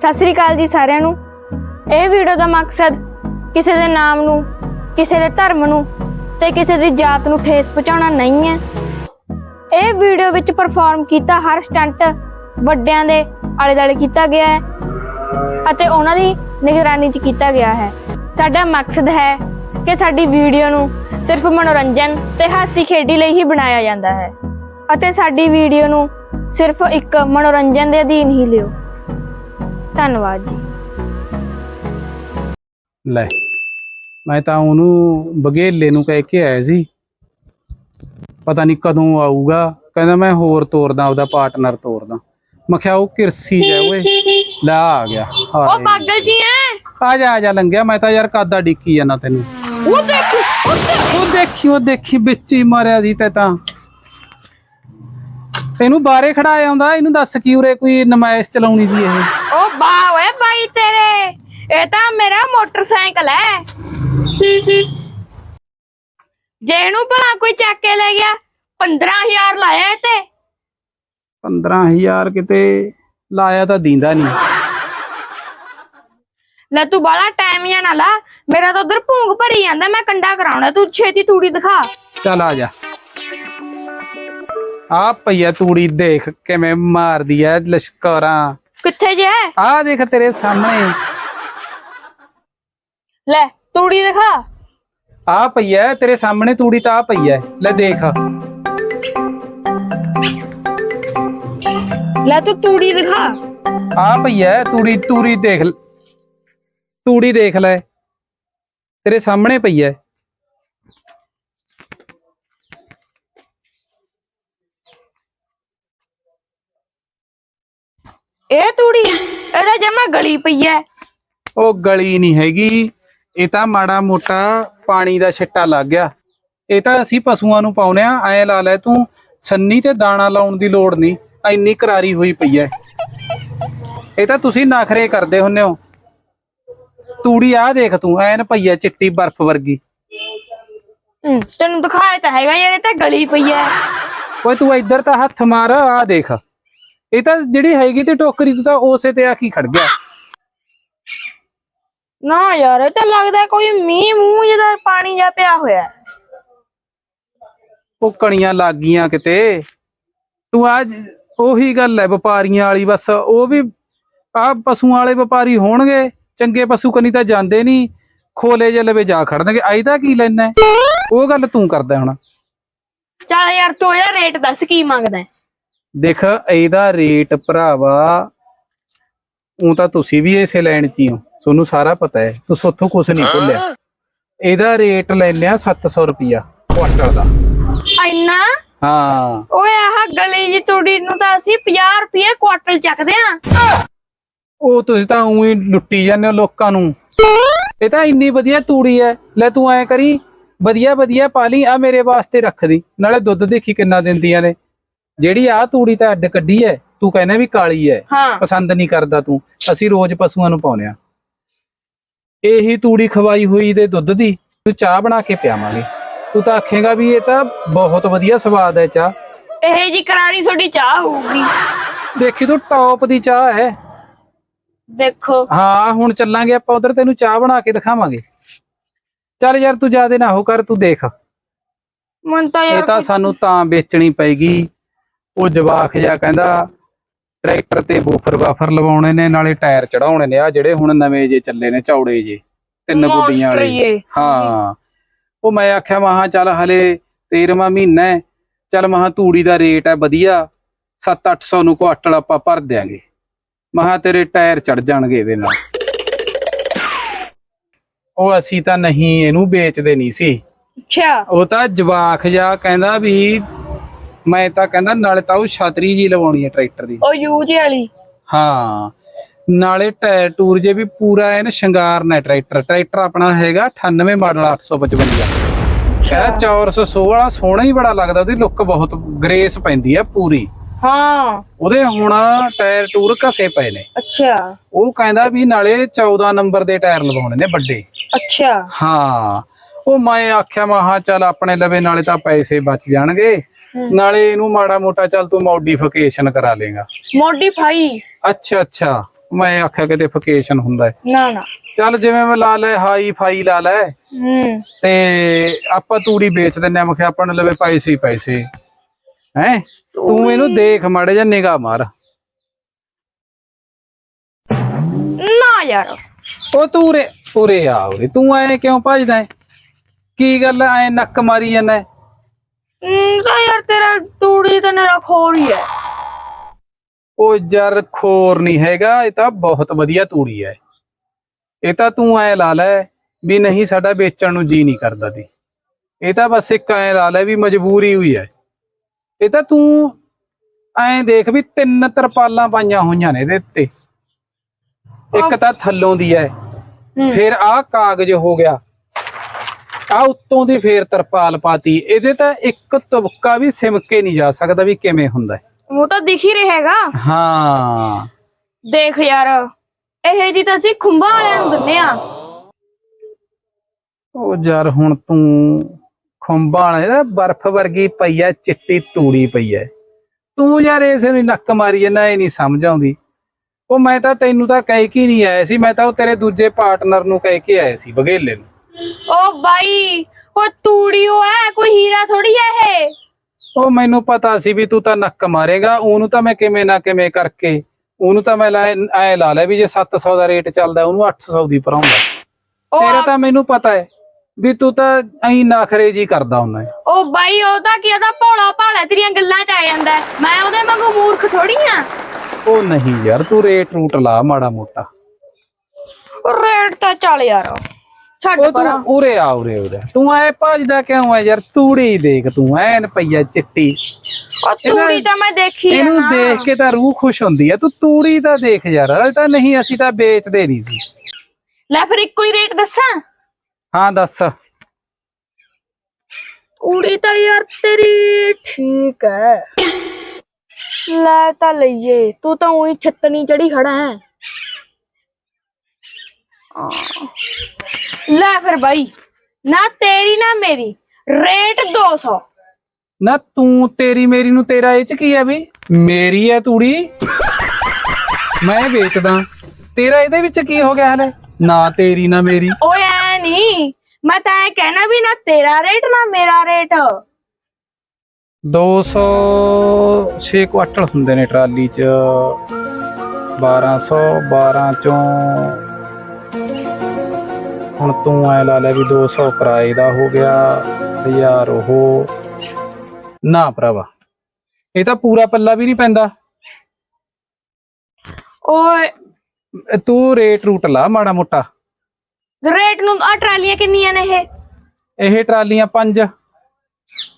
ਸਤਿ ਸ੍ਰੀ ਅਕਾਲ ਜੀ ਸਾਰਿਆਂ ਨੂੰ। ਇਹ ਵੀਡੀਓ ਦਾ ਮਕਸਦ ਕਿਸੇ ਦੇ ਨਾਮ ਨੂੰ, ਕਿਸੇ ਦੇ ਧਰਮ ਨੂੰ ਤੇ ਕਿਸੇ ਦੀ ਜਾਤ ਨੂੰ ਠੇਸ ਪਹੁੰਚਾਉਣਾ ਨਹੀਂ ਹੈ। ਇਹ ਵੀਡੀਓ ਵਿੱਚ ਪਰਫਾਰਮ ਕੀਤਾ ਹਰ ਸਟੰਟ ਵੱਡਿਆਂ ਦੇ ਆਲੇ ਦੁਆਲੇ ਕੀਤਾ ਗਿਆ ਹੈ ਅਤੇ ਉਹਨਾਂ ਦੀ ਨਿਗਰਾਨੀ 'ਚ ਕੀਤਾ ਗਿਆ ਹੈ। ਸਾਡਾ ਮਕਸਦ ਹੈ ਕਿ ਸਾਡੀ ਵੀਡੀਓ ਨੂੰ ਸਿਰਫ ਮਨੋਰੰਜਨ ਤੇ ਹਾਸੀ ਖੇਡੀ ਲਈ ਹੀ ਬਣਾਇਆ ਜਾਂਦਾ ਹੈ ਅਤੇ ਸਾਡੀ ਵੀਡੀਓ ਨੂੰ ਸਿਰਫ ਇੱਕ ਮਨੋਰੰਜਨ ਦੇ ਅਧੀਨ ਹੀ ਲਿਓ। ਧੰਨਵਾਦ ਜੀ। ਲੈ ਮੈਂ ਤਾਂ ਉਹਨੂੰ ਬਗੇਲੇ ਨੂੰ ਕਹਿ ਕੇ ਆਇਆ ਸੀ। ਪਤਾ ਨਹੀਂ ਕਦੋਂ ਆਊਗਾ ਕਹਿੰਦਾ ਮੈਂ ਹੋਰ ਤੋਰਦਾ ਉਹਦਾ ਪਾਰਟਨਰ ਤੋਰਦਾ। ਮੈਂ ਕਿਹਾ ਉਹ ਕਿਰਸੀ ਹੈ ਓਏ ਲੈ ਆ ਗਿਆ ਉਹ। ਪਾਗਲ ਜੀ ਐ। ਆ ਜਾ ਆ ਜਾ ਲੰਘਿਆ ਮੈਂ ਤਾਂ ਯਾਰ ਕਾਦਾ ਡਿੱਕੀ ਜਾਂਦਾ ਤੈਨੂੰ। ਉਹ ਦੇਖ ਉਹ ਦੇਖ। ਉਹ ਦੇਖੀ ਉਹ ਦੇਖੀ ਵਿੱਚ ਹੀ ਮਾਰਿਆ ਸੀ ਤੇ ਤਾਂ। ਇਹਨੂੰ ਬਾਰੇ ਖੜਾਇਆ ਆਉਂਦਾ ਇਹਨੂੰ ਦੱਸ ਕੀ ਉਰੇ ਕੋਈ ਨਮਾਇਸ਼ ਚਲਾਉਣੀ ਸੀ ਇਹ? ਉਹ ਬਾ ਓਏ ਬਾਈ ਤੇਰੇ ਇਹ ਤਾਂ ਮੇਰਾ ਮੋਟਰਸਾਈਕਲ ਹੈ। ਜੇ ਇਹਨੂੰ ਭਲਾ ਕੋਈ ਚੱਕ ਕੇ ਲੈ ਗਿਆ 15000 ਲਾਇਆ ਇਹ ਤੇ। 15000 ਕਿਤੇ ਲਾਇਆ ਤਾਂ ਦੀਂਦਾ ਨਹੀਂ। ਲੈ ਤੂੰ ਬਾਲਾ ਟਾਈਮ ਜਾਂ ਨਾ ਲਾ ਮੇਰਾ ਤਾਂ ਉਧਰ ਭੂੰਗ ਭਰੀ ਜਾਂਦਾ ਮੈਂ ਕੰਡਾ ਕਰਾਉਣਾ ਤੂੰ ਛੇਤੀ ਤੂੜੀ ਦਿਖਾ। ਚੱਲ ਆ ਜਾ। ਆ ਪਈਆ ਤੂੜੀ ਦੇਖ ਕਿਵੇਂ ਮਾਰਦੀ ਐ ਲਸ਼ਕਰਾਂ। ਕਿੱਥੇ ਜੇ? ਆ ਦੇਖ ਤੇਰੇ ਸਾਹਮਣੇ। ਲੈ ਤੂੜੀ ਦਿਖਾ। ਆ ਪਈਆ ਤੇਰੇ ਸਾਹਮਣੇ ਤੂੜੀ ਤਾਂ ਆ ਪਈਆ ਲੈ ਦੇਖ। ਲੈ ਤੂੰ ਤੂੜੀ ਦਿਖਾ। ਆ ਪਈਆ ਤੂੜੀ ਤੂੜੀ ਦੇਖ। ਲ- ਤੂੜੀ ਦੇਖ ਲੈ। ਤੇਰੇ ਸਾਹਮਣੇ ਪਈਆ ਇਹ ਤੂੜੀ ਇਹਦਾ ਜਮਾ ਗਲੀ ਪਈ ਐ। ਉਹ ਗਲੀ ਨਹੀਂ ਹੈਗੀ ਇਹ ਤਾਂ ਮਾੜਾ ਮੋਟਾ ਪਾਣੀ ਦਾ ਛਿੱਟਾ ਲੱਗ ਗਿਆ। ਇਹ ਤਾਂ ਅਸੀਂ ਪਸ਼ੂਆਂ ਨੂੰ ਪਾਉਨੇ ਆ ਐ ਲਾ ਲੈ ਤੂੰ ਸੰਨੀ ਤੇ ਦਾਣਾ ਲਾਉਣ ਦੀ ਲੋੜ ਨਹੀਂ ਐਨੀ ਕਰਾਰੀ ਹੋਈ ਪਈ ਐ। ਇਹ ਤਾਂ ਤੁਸੀਂ ਨਖਰੇ ਕਰਦੇ ਹੁੰਨੇ ਹੋ। ਤੂੜੀ ਆ ਦੇਖ ਤੂੰ ਐਨ ਪਈ ਐ ਚਿੱਟੀ ਬਰਫ਼ ਵਰਗੀ। ਹਮ, ਤੈਨੂੰ ਦਿਖਾਇਆ ਤਾਂ ਹੈਗਾ ਯਾਰ ਇਹ ਤਾਂ ਗਲੀ ਪਈ ਐ। ਓਏ ਤੂੰ ਇੱਧਰ ਤਾਂ ਹੱਥ ਮਾਰ ਆ ਦੇਖ। ਇਹ ਤਾਂ ਜਿਹੜੀ ਹੈਗੀ ਤੇ ਟੋਕਰੀ ਤੂੰ ਤਾਂ ਉਸੇ ਤੇ ਆ ਕੀ ਖੜ ਗਿਆ ਨਾ ਯਾਰ ਇਹ ਤਾਂ ਲੱਗਦਾ ਕੋਈ ਮੀਂਹ ਮੂੰਹ ਜਿਹਦਾ ਪਾਣੀ ਜਾ ਪਿਆ ਹੋਇਆ ਹੈ। ਉਹ ਕਣੀਆਂ ਲੱਗ ਗਈਆਂ ਕਿਤੇ ਤੂੰ ਆ ਉਹੀ ਗੱਲ ਹੈ ਵਪਾਰੀਆਂ ਵਾਲੀ ਬਸ ਉਹ ਵੀ ਆ ਪਸ਼ੂਆਂ ਵਾਲੇ ਵਪਾਰੀ ਹੋਣਗੇ ਚੰਗੇ ਪਸ਼ੂ ਕਨੀ ਤਾਂ ਜਾਂਦੇ ਨਹੀਂ ਖੋਲੇ ਜੇ ਲਵੇ ਜਾ ਖੜਨਗੇ ਆਈ ਤਾਂ ਕੀ ਲੈਣਾ ਉਹ ਗੱਲ ਤੂੰ ਕਰਦਾ ਹੁਣ ਚੱਲ ਯਾਰ ਤੂੰ ਰੇਟ ਦੱਸ ਕੀ ਮੰਗਦਾ ਹੈ? ਦੇਖ ਇਹਦਾ ਰੇਟ ਭਰਾਵਾ ਉਹ ਤਾਂ ਤੁਸੀਂ ਵੀ ਇਸੇ ਲਾਈਨ 'ਚ ਹੀ ਹੋ। ਤੁਹਾਨੂੰ ਸਾਰਾ ਪਤਾ ਹੈ। ਤੁਸੀਂ ਉੱਥੋਂ ਕੁਝ ਨਹੀਂ ਭੁੱਲਿਆ। ਇਹਦਾ ਰੇਟ ਲੈਨੇ ਆ 700 ਰੁਪਿਆ ਕੁਆਟਲ ਦਾ। ਇੰਨਾ? ਹਾਂ। ਓਏ ਆਹ ਗਲੀ ਜੀ ਤੂੜੀ ਨੂੰ ਤਾਂ ਅਸੀਂ 50 ਰੁਪਏ ਕੁਆਟਲ ਚੱਕਦੇ ਆ ਉਹ ਤੁਸੀਂ ਤਾਂ ਉਹੀ ਲੁੱਟੀ ਜਾਂਦੇ ਹੋ ਲੋਕਾਂ ਨੂੰ। ਇਹ ਤਾਂ ਇੰਨੀ ਵਧੀਆ ਤੂੜੀ ਐ ਲੈ ਤੂੰ ਐ ਕਰੀ ਵਧੀਆ ਵਧੀਆ ਪਾ ਲਈ ਆ ਮੇਰੇ ਵਾਸਤੇ ਰੱਖ ਦੀ। ਨਾਲੇ ਦੁੱਧ ਦੇਖੀ ਕਿੰਨਾ ਦਿੰਦੀਆਂ ਨੇ। ਜਿਹੜੀ ਆ ਤੂੜੀ ਤਾਂ ਅੱਡ ਕੱਢੀ ਐ ਤੂੰ ਕਹਿੰਦਾ ਵੀ ਕਾਲੀ ਐ ਹਾਂ। ਪਸੰਦ ਨਹੀਂ ਕਰਦਾ ਤੂੰ ਅਸੀਂ ਰੋਜ਼ ਪਸ਼ੂਆਂ ਨੂੰ ਪਾਉਨੇ ਆ। ਇਹੀ ਤੂੜੀ ਖਵਾਈ ਹੋਈ ਦੇ ਦੁੱਧ ਦੀ ਤੂੰ ਚਾਹ ਬਣਾ ਕੇ ਪਿਆਵਾਂਗੇ। ਤੂੰ ਤਾਂ ਆਖੇਗਾ ਵੀ ਇਹ ਤਾਂ ਬਹੁਤ ਵਧੀਆ ਸਵਾਦ ਹੈ ਚਾਹ। ਇਹ ਜੀ ਕਰਾਰੀ ਤੁਹਾਡੀ ਚਾਹ ਹੋਊਗੀ। ਦੇਖੀ ਤੂੰ ਟੌਪ ਦੀ ਚਾਹ ਹੈ ਦੇਖੋ। ਹਾਂ ਹੁਣ ਚੱਲਾਂਗੇ ਆਪਾਂ ਉਧਰ ਤੈਨੂੰ ਚਾਹ ਬਣਾ ਕੇ ਦਿਖਾਵਾਂਗੇ। ਚੱਲ ਯਾਰ ਤੂੰ ਜਿਆਦੇ ਨਾ ਹੋ ਕਰ ਤੂੰ ਦੇਖ। ਮਨ ਤਾਂ ਇਹ ਯਾਰ ਤਾਂ ਸਾਨੂੰ ਤਾਂ ਵੇਚਣੀ ਪਏਗੀ। ਉਹ ਜਵਾਖ ਜਿਹਾ ਕਹਿੰਦਾ ਟਰੈਕਟਰ ਤੇ ਬੂਫਰ ਬਾਫਰ ਲਵਾਉਣੇ ਨੇ ਨਾਲੇ ਟਾਇਰ ਚੜਾਉਣੇ ਨੇ ਆ ਜਿਹੜੇ ਹੁਣ ਨਵੇਂ ਜੇ ਚੱਲੇ ਨੇ ਚੌੜੇ ਜੇ ਤਿੰਨ ਗੁੱਡੀਆਂ ਵਾਲੇ। ਹੀ ਉਹ ਮੈਂ ਆਖਿਆ ਮਹਾ ਚੱਲ ਹਲੇ 13ਵਾਂ ਮਹੀਨਾ ਹੈ ਚੱਲ ਮਹਾ ਤੂੜੀ ਦਾ ਰੇਟ ਹੈ ਵਧੀਆ 7-800 ਨੂੰ ਕੁਆਟਲ ਆਪਾਂ ਭਰ ਦਿਆਂਗੇ। ਮਹਾ ਤੇਰੇ ਟਾਇਰ ਚੜ ਜਾਣਗੇ ਇਹਦੇ ਨਾਲ। ਉਹ ਅਸੀਂ ਤਾਂ ਨਹੀਂ ਇਹਨੂੰ ਵੇਚਦੇ ਨਹੀਂ ਸੀ। ਅੱਛਾ। ਉਹ ਤਾਂ ਜਵਾਖ ਜਾ ਕਹਿੰਦਾ ਵੀ ਮੈਂ ਤਾਂ ਕਹਿੰਦਾ ਨਾਲੇ ਤਾਂ ਉਹ ਛਤਰੀ ਜੀ ਲਵਾਉਣੀ ਹੈ ਟਰੈਕਟਰ ਦੀ। ਉਹ ਯੂਜ ਵਾਲੀ? ਹਾਂ। ਨਾਲੇ ਟਾਇਰ ਟੂਰ ਜੇ ਵੀ ਪੂਰਾ ਐਨ ਸ਼ਿੰਗਾਰਨਾ ਹੈ ਟਰੈਕਟਰ। ਟਰੈਕਟਰ ਆਪਣਾ ਹੈਗਾ 98 ਮਾਡਲ 855 ਕਹਿੰਦਾ 416 ਵਾਲਾ ਸੋਹਣਾ ਹੀ ਬੜਾ ਲੱਗਦਾ ਉਹਦੀ ਲੁੱਕ ਬਹੁਤ ਗ੍ਰੇਸ ਪੈਂਦੀ ਹੈ ਪੂਰੀ। ਹਾਂ। ਉਹਦੇ ਹੁਣ ਟਾਇਰ ਟੂਰ ਘਸੇ ਪਏ ਨੇ। ਅੱਛਾ। ਉਹ ਕਹਿੰਦਾ ਵੀ ਨਾਲੇ 14 ਨੰਬਰ ਦੇ ਟਾਇਰ ਲਵਾਉਣੇ ਨੇ ਵੱਡੇ। ਅੱਛਾ। ਹਾਂ। ਉਹ ਮੈਂ ਆਖਿਆ ਮਹਾ ਚੱਲ ਆਪਣੇ ਲਵੇ ਨਾਲੇ ਤਾਂ ਪੈਸੇ ਬਚ ਜਾਣਗੇ। ਨਾਲੇ ਇਹਨੂੰ ਮਾੜਾ ਮੋਟਾ ਚੱਲ ਤੂੰ ਮੋਡੀਫਿਕੇਸ਼ਨ ਕਰਾ ਲੇਗਾ ਮੋਡੀਫਾਈ ਅੱਛਾ ਅੱਛਾ। ਮੈਂ ਆਖਿਆ ਕਿਤੇ ਫਕੇਸ਼ਨ ਹੁੰਦਾ ਹੈ। ਨਾ ਨਾ। ਚੱਲ ਜਿਵੇਂ ਮੈਂ ਲਾ ਲੈ ਹਾਈ ਫਾਈ ਲਾ ਲੈ। ਹੂੰ। ਤੇ ਆਪਾਂ ਤੂੜੀ ਵੇਚ ਦਿੰਨੇ ਆ ਮੈਂ ਕਿਹਾ ਆਪਾਂ ਨੂੰ ਲਵੇ ਪੈਸੇ ਹੀ ਪੈਸੇ। ਹੈ? ਤੂੰ ਇਹਨੂੰ ਦੇਖ ਮਾੜੇ ਜਾਂ ਨਿਗਾਹ ਮਾਰ। ਨਾ ਯਾਰ। ਉਹ ਤੂੰ ਉਰੇ ਉਰੇ ਆ ਉਰੇ। ਤੂੰ ਐ ਕਿਉਂ ਭੱਜਦਾ ਹੈ? ਕੀ ਗੱਲ ਐ ਨੱਕ ਮਾਰੀ ਜਾਂਦਾ ਹੈ? ਤਾਂ ਯਾਰ ਤੇਰਾ ਤੂੜੀ ਤੇ ਮੇਰਾ ਖੋਰ ਹੀ ਹੈ। ਉਹ ਜਰ ਖੋਰ ਨਹੀਂ ਹੈਗਾ ਇਹ ਤਾਂ ਬਹੁਤ ਵਧੀਆ ਤੂੜੀ ਹੈ। ਇਹ ਤਾਂ ਤੂੰ ਐ ਲਾ ਲੈ ਵੀ ਨਹੀਂ ਸਾਡਾ ਵੇਚਣ ਨੂੰ ਜੀ ਨਹੀਂ ਕਰਦਾ ਦੀ ਇਹ ਤਾਂ ਬਸ ਇੱਕ ਐ ਲਾ ਲੈ ਵੀ ਮਜਬੂਰੀ ਹੋਈ ਹੈ। ਇਹ ਤਾਂ ਤੂੰ ਐ ਦੇਖ ਵੀ ਤਿੰਨ ਤਰਪਾਲਾਂ ਪਾਈਆਂ ਹੋਈਆਂ ਨੇ ਇਹਦੇ ਉੱਤੇ। ਇੱਕ ਤਾਂ ਥੱਲੋਂ ਦੀ ਹੈ। ਹੂੰ। ਫਿਰ ਆਹ ਕਾਗਜ਼ ਹੋ ਗਿਆ। ਆ ਉੱਤੋਂ ਦੀ ਫੇਰ ਤਰਪਾਲ ਪਾਤੀ। ਇਹਦੇ ਤਾਂ ਇੱਕ ਤੁਬਕਾ ਵੀ ਸਿਮਕੇ ਨਹੀਂ ਜਾ ਸਕਦਾ ਵੀ ਕਿਵੇਂ ਹੁੰਦਾ ਹੈ। ਉਹ ਤਾਂ ਦਿਖ ਹੀ ਰਹੇਗਾ ਹਾਂ। ਦੇਖ ਯਾਰ ਇਹ ਜੀ ਤਾਂ ਅਸੀਂ ਖੁੰਭਾਂ ਵਾਲਿਆਂ ਨੂੰ ਦਿੰਦੇ ਆ ਉਹ ਯਾਰ ਹੁਣ ਤੂੰ ਖੰਭਾਂ ਵਾਲੇ ਦਾ ਬਰਫ਼ ਵਰਗੀ ਪਈ ਐ ਚਿੱਟੀ ਤੂੜੀ ਪਈ ਐ। ਤੂੰ ਯਾਰ ਇਸੇ ਨੂੰ ਨੱਕ ਮਾਰੀ ਜਾਂਦਾ ਇਹ ਨਹੀਂ ਸਮਝ ਆਉਂਦੀ। ਉਹ ਮੈਂ ਤਾਂ ਤੈਨੂੰ ਤਾਂ ਕਹਿ ਕੇ ਨਹੀਂ ਆਇਆ ਸੀ ਮੈਂ ਤਾਂ ਉਹ ਤੇਰੇ ਦੂਜੇ ਪਾਰਟਨਰ ਨੂੰ ਕਹਿ ਕੇ ਆਇਆ ਸੀ ਬਗੇਲੇ ਨੂੰ। ਓ ਬਾਈ ਉਹ ਤੂੜੀ ਉਹ ਹੈ ਕੋਈ ਹੀਰਾ ਥੋੜੀ ਹੈ ਇਹ? ਉਹ ਮੈਨੂੰ ਪਤਾ ਸੀ ਵੀ ਤੂੰ ਤਾਂ ਨੱਕ ਮਾਰੇਗਾ ਉਹਨੂੰ ਤਾਂ ਮੈਂ ਕਿਵੇਂ ਨਾ ਕਿਵੇਂ ਕਰਕੇ ਉਹਨੂੰ ਤਾਂ ਮੈਂ ਐ ਲਾ ਲਿਆ ਵੀ ਜੇ 700 ਦਾ ਰੇਟ ਚੱਲਦਾ ਉਹਨੂੰ 800 ਦੀ ਭਰਾਉਂਦਾ ਉਹ ਤੇਰਾ ਤਾਂ ਮੈਨੂੰ ਪਤਾ ਹੈ ਵੀ ਤੂੰ ਤਾਂ ਐਂ ਨਖਰੇ ਜੀ ਕਰਦਾ ਹੁੰਦਾ ਹੈ ਉਹ ਬਾਈ ਉਹ ਤਾਂ ਕੀ ਉਹਦਾ ਭੋਲਾ ਭਾਲਾ ਤੇਰੀਆਂ ਗੱਲਾਂ ਚ ਆ ਜਾਂਦਾ ਹੈ। ਮੈਂ ਉਹਦੇ ਵਾਂਗੂ ਮੂਰਖ ਥੋੜੀ ਆ? ਉਹ ਨਹੀਂ ਯਾਰ ਤੂੰ ਰੇਟ ਰੂਟ ਲਾ ਮਾੜਾ ਮੋਟਾ। ਰੇਟ ਤਾਂ ਚੱਲ ਯਾਰ। ਛੱਡ ਉਹ ਪਰਾਂ। ਤੂੰ ਉਰੇ ਆ ਉਰੇ ਉਰੇ। ਤੂੰ ਐ ਭੱਜਦਾ ਕਿਉਂ ਐ ਯਾਰ? ਤੂੜੀ ਦੇਖ ਤੂੰ ਐਨ ਪਈਆ ਚਿੱਟੀ। ਉਹ ਤੂੜੀ ਤਾਂ ਮੈਂ ਦੇਖੀ ਆ ਇਹਨੂੰ ਨਾ। ਦੇਖ ਕੇ ਤਾਂ ਰੂਹ ਖੁਸ਼ ਹੁੰਦੀ ਐ। ਤੂੰ ਤੂੜੀ ਤਾਂ ਦੇਖ ਯਾਰ ਇਹ ਤਾਂ ਨਹੀਂ ਅਸੀਂ ਤਾਂ ਵੇਚਦੇ ਨਹੀਂ ਸੀ। ਲੈ ਫਿਰ ਇੱਕੋ ਹੀ ਰੇਟ ਦੱਸਾਂ? ਹਾਂ ਦੱਸ। ਤੂੜੀ ਤਾਂ ਯਾਰ ਤੇਰੀ ਠੀਕ ਹੈ ਲੈ ਤਾਂ ਲਈਏ ਤੂੰ ਤਾਂ ਉਹੀ ਛੱਤਣੀ ਚੜੀ ਖੜਾ ਹੈ। ਲੈ ਫਿਰ ਬਾਈ ਨਾ ਤੇਰੀ ਨਾ ਮੇਰੀ ਰੇਟ 200 ਨਾ ਤੂੰ ਤੇਰੀ ਮੇਰੀ ਨੂੰ ਤੇਰਾ ਇਹ ਚ ਕੀ ਐ ਵੀ? ਮੇਰੀ ਐ ਤੂੜੀ। ਮੈਂ ਵੇਚਦਾ। ਤੇਰਾ ਇਹਦੇ ਵਿੱਚ ਕੀ ਹੋ ਗਿਆ ਹਲੇ? ਨਾ ਤੇਰੀ ਨਾ ਮੇਰੀ। ਓਏ ਐ ਨਹੀਂ ਮੈਂ ਤਾਂ ਇਹ ਕਹਿਣਾ ਵੀ ਨਾ ਤੇਰਾ ਰੇਟ ਨਾ ਮੇਰਾ ਰੇਟ। 200 6 ਕੁਆਟਲ ਹੁੰਦੇ ਨੇ ਟਰਾਲੀ 'ਚ। 1200 12 ਚੋਂ ਹੁਣ ਤੂੰ ਐ ਲਾ ਲੈ ਵੀ 200 ਕਿਰਾਏ ਦਾ ਹੋ ਗਿਆ 1000 ਉਹ। ਨਾ ਭਰਾਵਾ ਇਹ ਤਾਂ ਪੂਰਾ ਪੱਲਾ ਵੀ ਨਹੀਂ ਪੈਂਦਾ। ਓਏ। ਤੂੰ ਰੇਟ ਰੂਟ ਲਾ ਮਾੜਾ ਮੋਟਾ। ਰੇਟ ਨੂੰ ਆ ਟਰਾਲੀਆਂ ਕਿੰਨੀਆਂ ਨੇ ਇਹ? ਇਹ ਟਰਾਲੀਆਂ ਪੰਜ।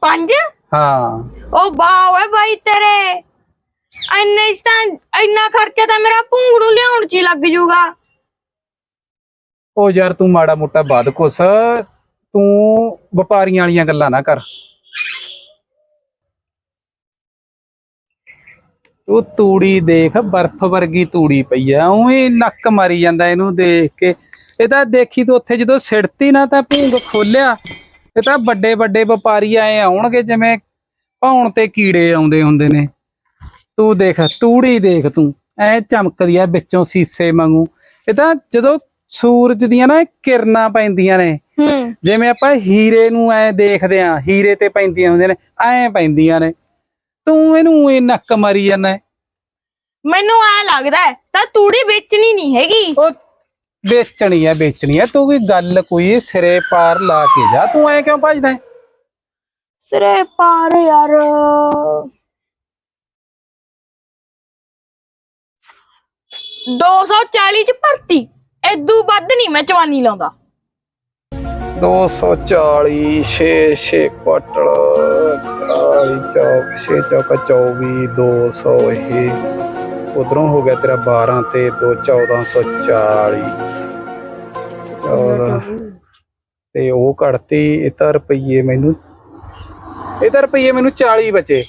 ਪੰਜ? ਹਾਂ। ਓ ਵਾਹ ਓਏ ਬਾਈ ਤੇਰੇ। ਇੰਨੇ ਤਾਂ ਇੰਨਾ ਖਰਚਾ ਤਾਂ ਮੇਰਾ ਭੂੰਗ ਨੂੰ ਲਿਆਉਣ ਚ ਹੀ ਲੱਗ ਜੂਗਾ। ਉਹ ਯਾਰ ਤੂੰ ਮਾੜਾ ਮੋਟਾ ਬਾਦ ਕੁਸ ਤੂੰ ਵਪਾਰੀਆਂ ਵਾਲੀਆਂ ਗੱਲਾਂ ਨਾ ਕਰ। ਉਹ ਤੂੜੀ ਦੇਖ, ਬਰਫ਼ ਵਰਗੀ ਤੂੜੀ ਪਈ ਆ, ਉਵੇਂ ਨੱਕ ਮਾਰੀ ਜਾਂਦਾ ਇਹਨੂੰ ਦੇਖ ਕੇ। ਇਹ ਤਾਂ ਦੇਖੀ ਤੂੰ ਉੱਥੇ ਜਦੋਂ ਸਿੜਤੀ ਨਾ ਤਾਂ ਭੂੰਗ ਖੋਲਿਆ, ਇਹ ਤਾਂ ਵੱਡੇ ਵੱਡੇ ਵਪਾਰੀ ਆਏ ਆਉਣਗੇ ਜਿਵੇਂ ਭੌਣ ਤੇ ਕੀੜੇ ਆਉਂਦੇ ਹੁੰਦੇ ਨੇ। ਤੂੰ ਦੇਖ, ਤੂੜੀ ਦੇਖ ਤੂੰ, ਐ ਚਮਕਦੀ ਆ ਵਿੱਚੋਂ ਸੀਸੇ ਵਾਂਗੂ। ਇਹ ਤਾਂ ਜਦੋਂ ਸੂਰਜ ਦੀਆਂ ਨਾ ਕਿਰਨਾਂ ਪੈਂਦੀਆਂ ਨੇ। ਹੂੰ। ਜਿਵੇਂ ਆਪਾਂ ਹੀਰੇ ਨੂੰ ਐ ਦੇਖਦੇ ਆ ਹੀਰੇ ਤੇ ਪੈਂਦੀਆਂ ਹੁੰਦੀਆਂ ਨੇ ਐ ਪੈਂਦੀਆਂ ਨੇ। ਤੂੰ ਇਹਨੂੰ ਇਹ ਨੱਕ ਮਾਰੀ ਜਾਂਦਾ ਮੈਨੂੰ ਐ ਲੱਗਦਾ ਤਾਂ ਤੂੜੀ ਵੇਚਣੀ ਨਹੀਂ ਹੈਗੀ। ਉਹ ਵੇਚਣੀ ਐ ਵੇਚਣੀ ਐ ਤੂੰ ਕੋਈ ਗੱਲ ਕੋਈ ਸਿਰੇ ਪਾਰ ਲਾ ਕੇ ਜਾ। ਤੂੰ ਐ ਕਿਉਂ ਭੱਜਦਾ ਹੈ? ਸਿਰੇ ਪਾਰ ਯਾਰ। ਦੋ ਸੌ ਚਾਲੀ ਚ ਭਰਤੀ। ਏਦੂ ਵੱਧ ਨਹੀਂ ਮੈਂ ਚਵਾਨੀ ਲਾਉਂਦਾ। 240 6 6 ਕੁਆਟਲ 40 ਚੌਕ 6 ਚੌਕਾ 24 200 ਇਹ। ਉਧਰੋਂ ਹੋ ਗਿਆ ਤੇਰਾ 12 ਤੇ 2 1440 14 ਤੇ ਉਹ ਕੱਢਤੀ, ਇਹ ਤਾਂ ਰੁਪਈਏ ਮੈਨੂੰ, ਇਹ ਤਾਂ ਰੁਪਈਏ ਮੈਨੂੰ 40 ਬਚੇ।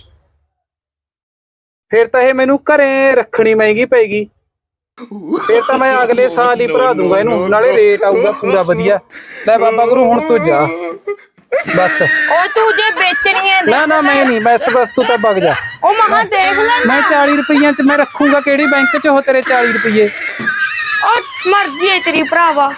ਫਿਰ ਤਾਂ ਇਹ ਮੈਨੂੰ ਘਰੇ ਰੱਖਣੀ ਮਹਿੰਗੀ ਪੈਗੀ ਫਿਰ ਤਾਂ ਮੈਂ ਅਗਲੇ ਸਾਲ ਹੀ ਭਰਾ ਦੂੰਗਾ ਇਹਨੂੰ ਨਾਲੇ ਰੇਟ ਆਊਗਾ ਪੂਰਾ ਵਧੀਆ। ਲੈ ਬਾਬਾ ਗੁਰੂ ਹੁਣ ਤੂੰ ਜਾ। ਬਸ। ਉਹ ਤੂੰ ਜੇ ਵੇਚਣੀ ਹੈ ਨਾ ਨਾ ਮੈਂ ਨਹੀਂ ਬਸ ਬਸ ਤੂੰ ਤਾਂ ਵਗ ਜਾ। ਉਹ ਮਹਾ ਦੇਖ ਲੈ ਮੈਂ 40 ਰੁਪਈਆਂ ਚ ਮੈਂ ਰੱਖੂਗਾ ਕਿਹੜੀ ਬੈਂਕ ਚ ਹੋ ਤੇਰੇ 40 ਰੁਪਈਏ। ਉਹ ਮਰਜ਼ੀ ਹੈ ਤੇਰੀ ਭਰਾਵਾ।